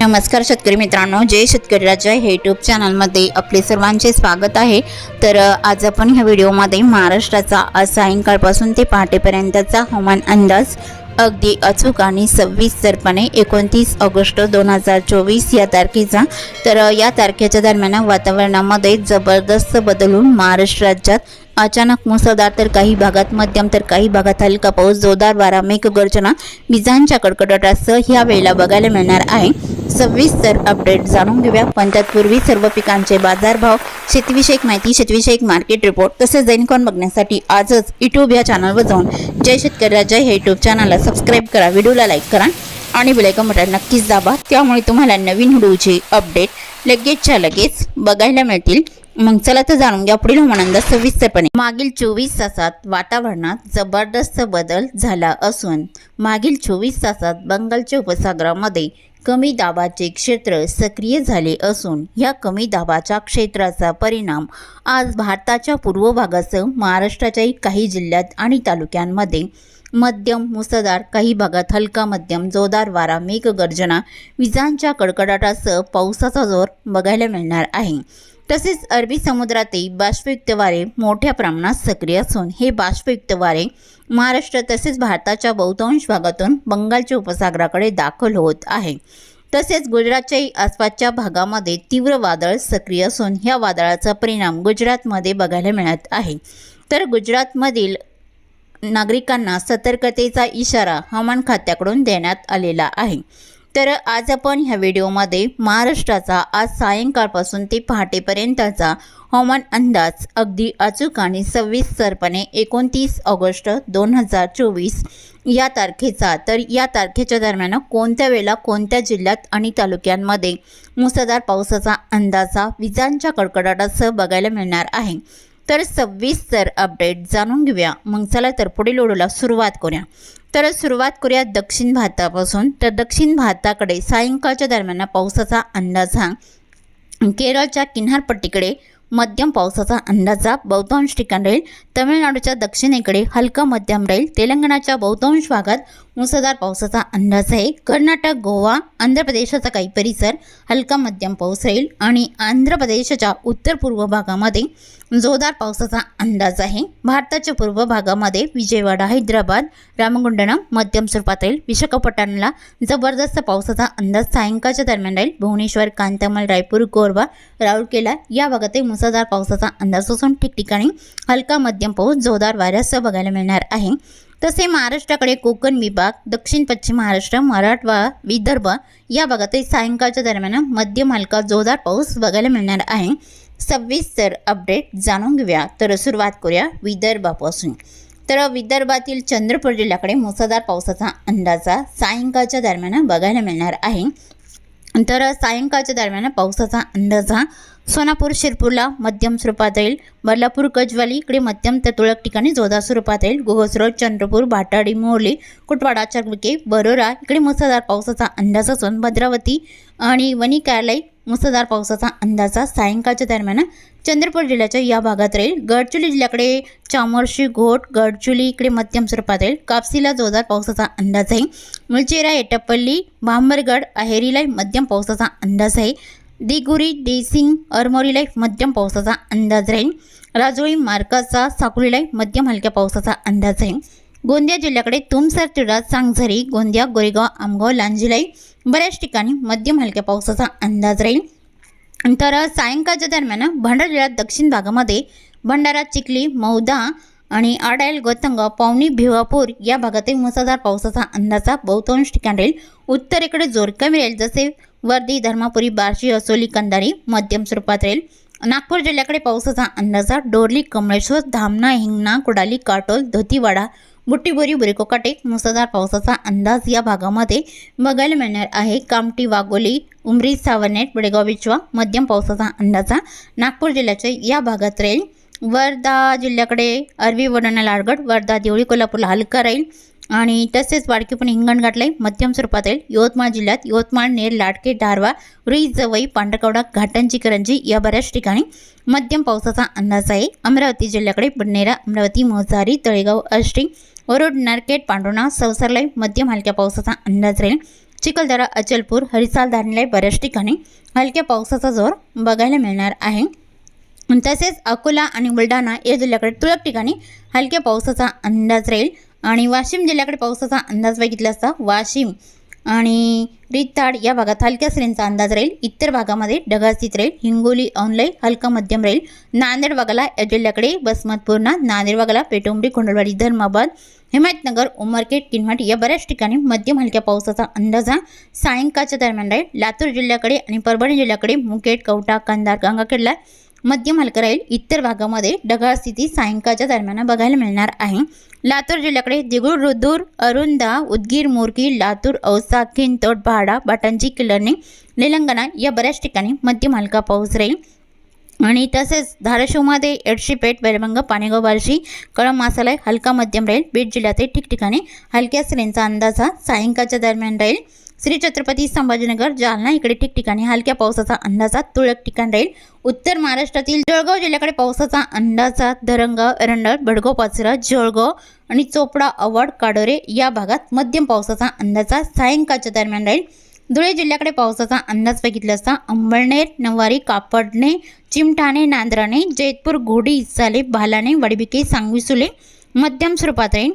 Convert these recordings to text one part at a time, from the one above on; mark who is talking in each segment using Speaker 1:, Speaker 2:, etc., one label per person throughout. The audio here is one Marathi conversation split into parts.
Speaker 1: नमस्कार शेतकरी मित्रांनो जय शेतकरी राजा हे यूट्यूब चॅनलमध्ये आपले सर्वांचे स्वागत आहे. तर आज आपण ह्या व्हिडिओमध्ये महाराष्ट्राचा आज सायंकाळपासून ते पहाटेपर्यंतचा हवामान अंदाज अगदी अचूक आणि सविस्तरपणे एकोणतीस ऑगस्ट दोन हजार चोवीस या तारखेचा. तर या तारखेच्या दरम्यान वातावरणामध्ये जबरदस्त बदलून महाराष्ट्र राज्यात अचानक मुसळधार तर काही भागात मध्यम तर काही भागात हलका पाऊस जोरदार वारा मेघगर्जना विजांच्या कडकडाटासह ह्या वेळेला बघायला मिळणार आहे. सविस्तर अपडेट जाणून घेऊया. पण तत्पूर्वी सर्व पिकांचे बाजारभाव शेतीविषयक माहिती शेतीविषयक मार्केट रिपोर्ट तसेच दैनिकॉन बघण्यासाठी आजच यूट्यूब या चॅनलवर जाऊन जय शेतकऱ्या जय हे यूट्यूब चॅनलला सबस्क्राईब करा व्हिडिओला लाईक करा आणि बेलायकन बटन नक्कीच दाबा. त्यामुळे तुम्हाला नवीन व्हिडिओची अपडेट लगेचच्या लगेच बघायला मिळतील. मग चला तर जाणून घ्या पुढील हवामान सविस्तरपणे. मागील चोवीस तासात वातावरणात जबरदस्त बदल झाला असून मागील चोवीस तासात बंगालच्या उपसागरामध्ये कमी दाबाचे क्षेत्र सक्रिय झाले असून या कमी दाबाच्या क्षेत्राचा परिणाम आज भारताच्या पूर्व भागासह महाराष्ट्राच्याही काही जिल्ह्यात आणि तालुक्यांमध्ये मध्यम मुसळधार काही भागात हलका मध्यम जोरदार वारा मेघगर्जना विजांच्या कडकडाटासह पावसाचा जोर बघायला मिळणार आहे. तसेच अरबी समुद्रातही बाष्पयुक्त वारे मोठ्या प्रमाणात सक्रिय असून हे बाष्पयुक्त वारे महाराष्ट्र तसेच भारताच्या बहुतांश भागातून बंगालच्या उपसागराकडे दाखल होत आहे. तसेच गुजरातच्याही आसपासच्या भागामध्ये तीव्र वादळ सक्रिय असून ह्या वादळाचा परिणाम गुजरातमध्ये बघायला मिळत आहे. तर गुजरातमधील नागरिकांना सतर्कतेचा इशारा हवामान खात्याकडून देण्यात आलेला आहे. तर आज आपण ह्या व्हिडिओमध्ये महाराष्ट्राचा आज सायंकाळपासून ते पहाटेपर्यंतचा हवामान अंदाज अगदी अचूक आणि सविस्तरपणे एकोणतीस ऑगस्ट दोन हजार चोवीस या तारखेचा. तर या तारखेच्या दरम्यान कोणत्या वेळेला कोणत्या जिल्ह्यात आणि तालुक्यांमध्ये मुसळधार पावसाचा अंदाजा विजांच्या कडकडाटासह बघायला मिळणार आहे? तर सविस्तर अपडेट जाणून घेऊया. मग चला तर पुढील ओढूला सुरुवात करूया. तर सुरुवात करूया दक्षिण भारतापासून. तर दक्षिण भारताकडे सायंकाळच्या दरम्यान पावसाचा अंदाज हा केरळच्या किनारपट्टीकडे मध्यम पावसाचा अंदाजा बहुतांश ठिकाण राहील. तमिळनाडूच्या दक्षिणेकडे हलका मध्यम राहील. तेलंगणाच्या बहुतांश भागात मुसळधार पावसाचा अंदाज आहे. कर्नाटक गोवा आंध्र प्रदेशाचा काही परिसर हलका मध्यम पाऊस राहील आणि आंध्र प्रदेशाच्या उत्तर पूर्व भागामध्ये जोरदार पावसाचा अंदाज आहे. भारताच्या पूर्व भागामध्ये विजयवाडा हैदराबाद रामगुंडणम मध्यम स्वरूपात राहील. विशाखापट्टणला जबरदस्त पावसाचा अंदाज सायंकाळच्या दरम्यान राहील. भुवनेश्वर कांतामल रायपूर कोरबा राऊरकेला या भागातही मुसळधार पावसाचा अंदाज असून ठिकठिकाणी हलका मध्यम पाऊस जोरदार वाऱ्यासह बघायला मिळणार आहे. तसे महाराष्ट्राकडे कोकण विभाग दक्षिण पश्चिम महाराष्ट्र मराठवाडा विदर्भ या भागातही सायंकाळच्या दरम्यान मध्यम हलका जोरदार पाऊस बघायला मिळणार आहे. सविस्तर अपडेट जाणून घेऊया. तर सुरुवात करूया विदर्भापासून. तर विदर्भातील चंद्रपूर जिल्ह्याकडे मुसळधार पावसाचा अंदाजा सायंकाळच्या दरम्यान बघायला मिळणार आहे. तर सायंकाळच्या दरम्यान पावसाचा अंदाज हा सोनापूर शिरपूरला मध्यम स्वरूपात येईल. बदलापूर गजवाली इकडे मध्यम तर तुळक ठिकाणी जोरदार स्वरूपात येईल. गोगसरोड चंद्रपूर भाटाडी मोरली कुटवाडा चरविके बरोरा इकडे मुसळधार पावसाचा अंदाज असून भद्रावती आणि वणी कार्यालय मुसळधार पावसाचा अंदाजा सायंकाळच्या दरम्यान चंद्रपूर जिल्ह्याच्या या भागात राहील. गडचुली जिल्ह्याकडे चामोर्शी घोट गडचुली इकडे मध्यम स्वरूपात राहील कापसीला जोरदार पावसाचा अंदाज आहे. मुलचेरा एटपल्ली भांबरगड अहेरीला मध्यम पावसाचा अंदाज आहे. दिगुरी देसिंग अरमोरीला मध्यम पावसाचा अंदाज राहील. राजोळी मार्काचा साकुलीला मध्यम हलक्या पावसाचा अंदाज राहील. गोंदिया जिल्ह्याकडे तुमसर तिडा सांगझरी गोंदिया गोरेगाव आमगाव लांजिलाई बऱ्याच ठिकाणी मध्यम हलक्या पावसाचा अंदाज राहील. तर सायंकाळच्या दरम्यान भंडारा जिल्ह्यात दक्षिण भागामध्ये भंडारा चिखली मौदा आणि आडायल गोतंग पावनी भिवापूर या भागातही मुसळधार पावसाचा अंदाजा बहुतांश ठिकाण राहील. उत्तरेकडे जोर कमी राहील जसे वर्धी धर्मापुरी बार्शी असोली कंदारी मध्यम स्वरूपात राहील. नागपूर जिल्ह्याकडे पावसाचा अंदाजा डोरली कमळेश्वर धामणा हिंगणा कुडाली काटोल धोतीवाडा बुट्टीबोरी बुरेकोकाटे मुसळधार पावसाचा अंदाज या भागामध्ये बघायला मिळणार आहे. कामटी वाघोली उमरी सावरनेट बडेगाव बिचवा मध्यम पावसाचा अंदाजा नागपूर जिल्ह्याच्या या भागात राहील. वर्धा जिल्ह्याकडे अरबी वडणा लाडगड वर्धा देवळी कोल्हापूरला हलका राहील. आणि तसेच वाडकीपण हिंगणघाटला मध्यम स्वरूपात राहील यवतमाळ जिल्ह्यात यवतमाळ नेर लाडके दारवा रुई जवई पांढरकवडा घाटांची करंजी या बऱ्याच ठिकाणी मध्यम पावसाचा अंदाज आहे. अमरावती जिल्ह्याकडे बडनेरा अमरावती मोजारी तळेगाव अष्टी वरुड नारकेट पांडुणा सवसरलाई मध्यम हलक्या पावसाचा अंदाज राहील. चिखलदरा अचलपूर हरिसाल धारणले बऱ्याच ठिकाणी हलक्या पावसाचा जोर बघायला मिळणार आहे. तसेच अकोला आणि बुलढाणा या जिल्ह्याकडे तुरळक ठिकाणी हलक्या पावसाचा अंदाज राहील. आणि वाशिम जिल्ह्याकडे पावसाचा अंदाज बघितला असता वाशिम आणि रिताड या भागात हलक्या सरींचा अंदाज राहील. इतर भागामध्ये ढगास्थित राहील. हिंगोली औंधलाई हलका मध्यम राहील. नांदेड भागाला या जिल्ह्याकडे बसमतपूर्णा नांदेड भागाला पेटुंबरी कोंडलवाडी धर्माबाद हिमायतनगर उमरखेड किनवट या बऱ्याच ठिकाणी मध्यम हलक्या पावसाचा अंदाज हा सायंकाळच्या दरम्यान राहील. लातूर जिल्ह्याकडे आणि परभणी जिल्ह्याकडे मुकेट कवठा कंधार गंगाखेडला मध्यम मालकराईल राहील इतर भागामध्ये ढगाळ स्थिती सायंकाळच्या दरम्यान बघायला मिळणार आहे. लातूर जिल्ह्याकडे दिगुळ रुदूर अरुंदा उदगीर मोरकी लातूर औसा खिंतोड भाडा बाटांची किल्लर्णी निलंगणा या बऱ्याच ठिकाणी मध्यम मालका पाऊस राहील. आणि तसेच धाराशिवमध्ये एडशीपेठ बेलबंग पाणेगाव बार्शी कळम मासालय हलका मध्यम राहील. बीड जिल्ह्यातील ठिकठिकाणी हलक्या सरींचा अंदाज हा सायंकाळच्या दरम्यान राहील. श्री छत्रपती संभाजीनगर जालना. इकडे ठिकठिकाणी हलक्या पावसाचा अंदाजात तुरळक ठिकाण राहील. उत्तर महाराष्ट्रातील जळगाव जिल्ह्याकडे पावसाचा अंदाजा धरंगाव एरंडळ बडगाव पाचरा जळगाव आणि चोपडा अवड काडोरे या भागात मध्यम पावसाचा अंदाजा सायंकाळच्या दरम्यान राहील. धुळे जिल्ह्याकडे पावसाचा अंदाज बघितला असता अंबळनेर नवारी कापडणे चिमठाणे नांद्राणे जैतपूर घोडी इसाले भालाणे वडबिके सांगविसुले मध्यम स्वरूपात राहील.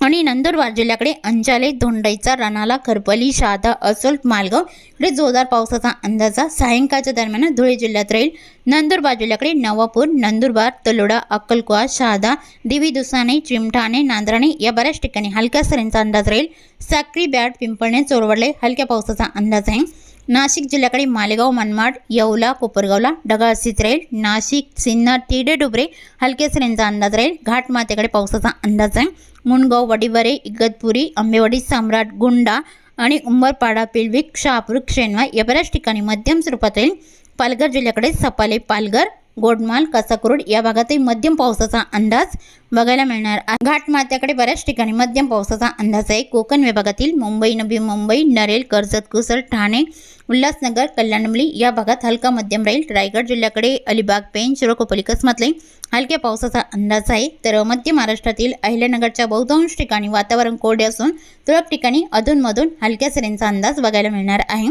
Speaker 1: आणि नंदुरबार जिल्ह्याकडे अंजाले धोंडाईचा रणाला खरपली शहादा असोल मालगाव इकडे जोरदार पावसाचा अंदाजा सायंकाळच्या दरम्यान धुळे जिल्ह्यात राहील. नंदुरबार जिल्ह्याकडे नवापूर नंदुरबार तलोडा अक्कलकुवा शहादा देवी दुसाने चिमठाणे नांद्राणे या बऱ्याच ठिकाणी हलक्या सरींचा अंदाज राहील. साक्री बॅट पिंपळणे चोरवडले हलक्या पावसाचा अंदाज आहे. नाशिक जिल्ह्याकडे मालेगाव मनमाड येवला कोपरगावला ढगाळ स्थित राहील. नाशिक सिन्नर तिडे डुबरे हलक्या सरींचा अंदाज राहील. घाटमातेकडे पावसाचा अंदाज आहे. मुणगाव वडीवरे इगतपुरी आंबेवाडी सम्राट गुंडा आणि उंबरपाडा पिलविक शहापूर शेनवा या बऱ्याच ठिकाणी मध्यम स्वरूपात राहील पालघर जिल्ह्याकडे सपाले पालघर गोडमाल कसाकुरुड या भागातही मध्यम पावसाचा अंदाज बघायला मिळणार घाटमात्याकडे बऱ्याच ठिकाणी मध्यम पावसाचा अंदाज आहे. कोकण विभागातील मुंबई नवी मुंबई नरेल कर्जत कुसर ठाणे उल्हासनगर कल्याणमली या भागात हलका मध्यम राहील. रायगड जिल्ह्याकडे अलिबाग पेन शिरोकोपली कसमातले हलक्या पावसाचा अंदाज आहे. तर मध्य महाराष्ट्रातील अहिल्यानगरच्या बहुतांश ठिकाणी वातावरण कोरडे असून तुरळक ठिकाणी अधूनमधून हलक्या सरींचा अंदाज बघायला मिळणार आहे.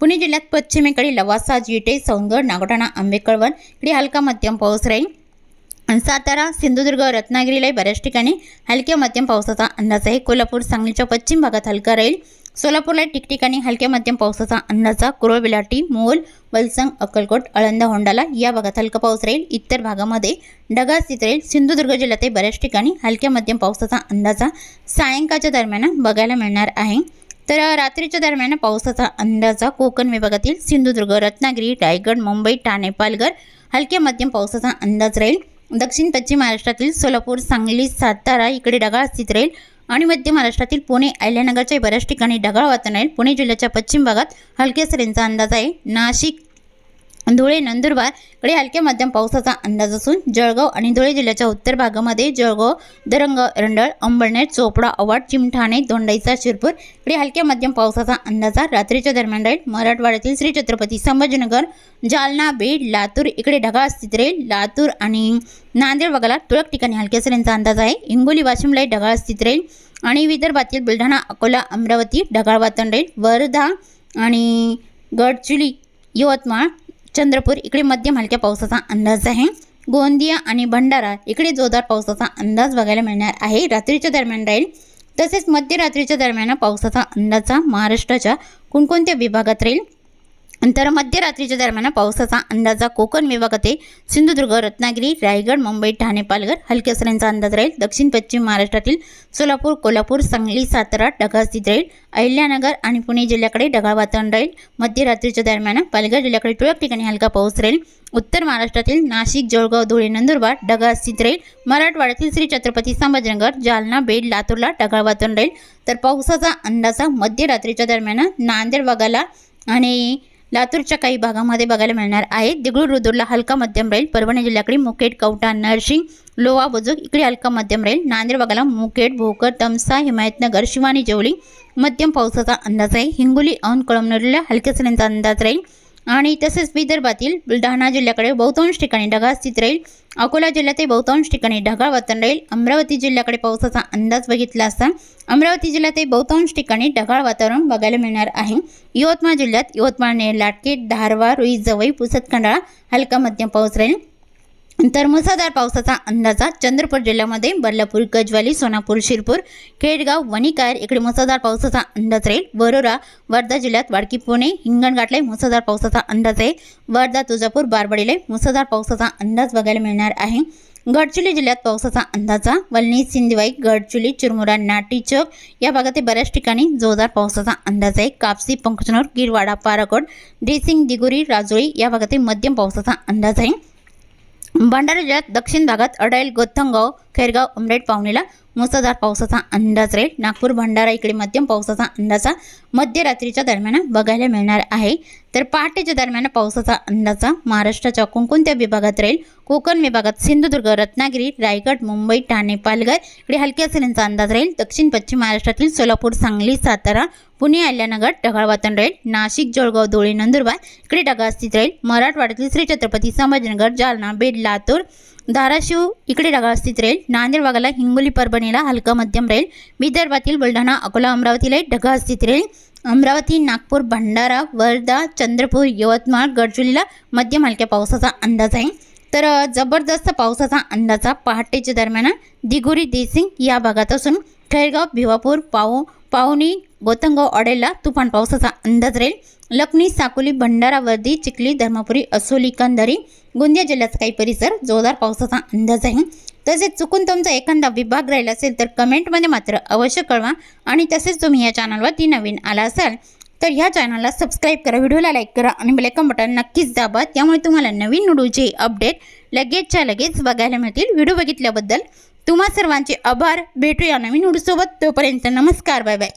Speaker 1: पुणे जिल्ह्यात पश्चिमेकडे लवासा जिटे सौंदर नागोठाणा आंबेकळवण इकडे हलका मध्यम पाऊस राहील. सातारा सिंधुदुर्ग रत्नागिरीलाही बऱ्याच ठिकाणी हलक्या मध्यम पावसाचा अंदाज आहे कोल्हापूर सांगलीच्या पश्चिम भागात हलका राहील. सोलापूरला ठिकठिकाणी हलक्या मध्यम पावसाचा अंदाजा कुरळ बिलाटी मोल वलसंग अक्कलकोट अळंदा होंडाला या भागात हलका पाऊस राहील. इतर भागामध्ये ढगाळ स्थित राहील. सिंधुदुर्ग जिल्ह्यातही बऱ्याच ठिकाणी हलक्या मध्यम पावसाचा अंदाजा सायंकाळच्या दरम्यान बघायला मिळणार आहे. तर रात्रीच्या दरम्यान पावसाचा अंदाजा कोकण विभागातील सिंधुदुर्ग रत्नागिरी रायगड मुंबई ठाणे पालघर हलक्या मध्यम पावसाचा अंदाज राहील. दक्षिण पश्चिम महाराष्ट्रातील सोलापूर सांगली सातारा इकडे ढगाळ स्थित राहील आणि मध्य महाराष्ट्रातील पुणे अहिल्यानगरच्या बऱ्याच ठिकाणी ढगाळ वातावरण राहील. पुणे जिल्ह्याच्या पश्चिम भागात हलक्या सरींचा अंदाज आहे. नाशिक धुळे नंदुरबारकडे हलक्या मध्यम पावसाचा अंदाज असून जळगाव आणि धुळे जिल्ह्याच्या उत्तर भागामध्ये जळगाव दरंग रंडळ अंबळनेर चोपडा अवाड चिमठाणे दोंडाईचा शिरपूर इकडे हलक्या मध्यम पावसाचा अंदाज रात्रीच्या दरम्यान राहील मराठवाड्यातील श्री छत्रपती संभाजीनगर जालना बीड लातूर इकडे ढगाळ स्थित राहील. लातूर आणि नांदेड वगळा तुळक ठिकाणी हलक्या सरींचा अंदाज आहे. हिंगोली वाशिमलाही ढगाळ स्थित राहील आणि विदर्भातील बुलढाणा अकोला अमरावती ढगाळ वातावरण राहील. वर्धा आणि गडचिली यवतमाळ चंद्रपूर इकडे मध्यम हलक्या पावसाचा अंदाज आहे. गोंदिया आणि भंडारा इकडे जोरदार पावसाचा अंदाज बघायला मिळणार आहे. रात्रीच्या दरम्यान राहील. तसेच मध्यरात्रीच्या दरम्यान पावसाचा अंदाजा महाराष्ट्राच्या कोणकोणत्या विभागात राहील? तर मध्यरात्रीच्या दरम्यान पावसाचा अंदाजा कोकण विभागात सिंधुदुर्ग रत्नागिरी रायगड मुंबई ठाणे पालघर. हलक्या सऱ्यांचा अंदाज राहील. दक्षिण पश्चिम महाराष्ट्रातील सोलापूर कोल्हापूर सांगली सातारा ढगास्थित राहील. अहिल्यानगर आणि पुणे जिल्ह्याकडे ढगाळ वातावरण राहील. मध्यरात्रीच्या दरम्यान पालघर जिल्ह्याकडे तुरळक ठिकाणी हलका पाऊस राहील. उत्तर महाराष्ट्रातील नाशिक जळगाव धुळे नंदुरबार ढगाळ स्थित राहील. मराठवाड्यातील श्री छत्रपती संभाजीनगर जालना बेड लातूरला ढगाळ वातावरण राहील. तर पावसाचा अंदाजा मध्यरात्रीच्या दरम्यान नांदेड भागाला आणि लातूरच्या काही भागामध्ये बघायला मिळणार आहे. दिगळूर रुदूरला हलका मध्यम राहील परभणी जिल्ह्याकडे मुकेट कवटा नरसिंग लोवा बुजुक इकडे हलका मध्यम राहील नांदेड भागाला मुकेट भोकर तमसा हिमायतनगर शिवानी जेवली मध्यम पावसाचा अंदाज आहे. हिंगोली औन कळमनुरीला हलक्या सरींचा अंदाज राहील. आणि तसेच विदर्भातील बुलढाणा जिल्ह्याकडे बहुतांश ठिकाणी ढगाळ स्थित राहील. अकोला जिल्ह्यातही बहुतांश ठिकाणी ढगाळ वातावरण राहील. अमरावती जिल्ह्याकडे पावसाचा अंदाज बघितला असता अमरावती जिल्ह्यातही बहुतांश ठिकाणी ढगाळ वातावरण बघायला मिळणार आहे. यवतमाळ जिल्ह्यात यवतमाळ ने लाटके धारवा रुई जवई पुसद खंडाळा हलका मध्यम पाऊस राहील. तर मुसळधार पावसाचा अंदाजा चंद्रपूर जिल्ह्यामध्ये बदलापूर गजवाली सोनापूर शिरपूर खेडगाव वणिकायर इकडे मुसळधार पावसाचा अंदाज राहील. वरोरा वर्धा जिल्ह्यात वाडकी पुणे हिंगणघाटला मुसळधार पावसाचा अंदाज आहे. वर्धा तुळजापूर बारबडीला मुसळधार पावसाचा अंदाज बघायला मिळणार आहे. गडचिरोली जिल्ह्यात पावसाचा अंदाजा वलनी सिंधवाई गडचिरोली चिरमुरा नाटी चौक या भागातील बऱ्याच ठिकाणी जोरदार पावसाचा अंदाज आहे. कापसी पंकचनोर गिरवाडा पाराकोट ड्रेसिंग दिगोरी राजोळी या भागातील मध्यम पावसाचा अंदाज आहे. भंडारा जिल्ह्यात दक्षिण भागात अडाईल गोथंगाव खैरगाव उमरेड पाहुणीला मुसळधार पावसाचा अंदाज राहील. नागपूर भंडारा इकडे मध्यम पावसाचा अंदाजा मध्यरात्रीच्या दरम्यान बघायला मिळणार आहे. तर पहाटेच्या दरम्यान पावसाचा अंदाजा महाराष्ट्राच्या कोणकोणत्या विभागात राहील? कोकण विभागात सिंधुदुर्ग रत्नागिरी रायगड मुंबई ठाणे पालघर इकडे हलक्या सरींचा अंदाज राहील. दक्षिण पश्चिम महाराष्ट्रातील सोलापूर सांगली सातारा पुणे अहिल्यानगर ढगाळ वातावरण राहील. नाशिक जळगाव धुळे नंदुरबार इकडे ढगाळ स्थित राहील. मराठवाड्यातील श्री छत्रपती संभाजीनगर जालना बीड लातूर धाराशिव इकडे ढगाळस्थित राहील. नांदेड भागाला हिंगोली परभणीला हलका मध्यम राहील. विदर्भातील बुलढाणा अकोला अमरावतीला ढगाळ स्थित राहील. अमरावती नागपूर भंडारा वर्धा चंद्रपूर यवतमाळ गडचिरोलीला मध्यम हलक्या पावसाचा अंदाज आहे. तर जबरदस्त पावसाचा अंदाजा पहाटेच्या दरम्यान दिगोरी देसिंग या भागात असून खैरगाव भिवापूर पाऊ पावनी गोतंगाव ऑडेला तुफान पावसाचा अंदाज राहील. लखनी साकोली भंडारा वर्दी चिखली धर्मपुरी असोली कंधारी गोंदिया जिल्ह्याचा काही परिसर जोरदार पावसाचा अंदाज आहे. तसेच चुकून तुमचा एखादा विभाग राहिला असेल तर कमेंटमध्ये मात्र अवश्य कळवा आणि तसेच तुम्ही या चॅनलवरती नवीन आला असाल तर ह्या चॅनलला सबस्क्राईब करा व्हिडिओला लाईक करा आणि बेलायकन बटन नक्कीच दाबा. त्यामुळे तुम्हाला नवीन व्हिडिओचे अपडेट लगेचच्या लगेच बघायला मिळतील. व्हिडिओ बघितल्याबद्दल तुम्हा सर्वांचे आभार. भेटूया नवीन व्हिडिओसोबत. तोपर्यंत नमस्कार. Bye bye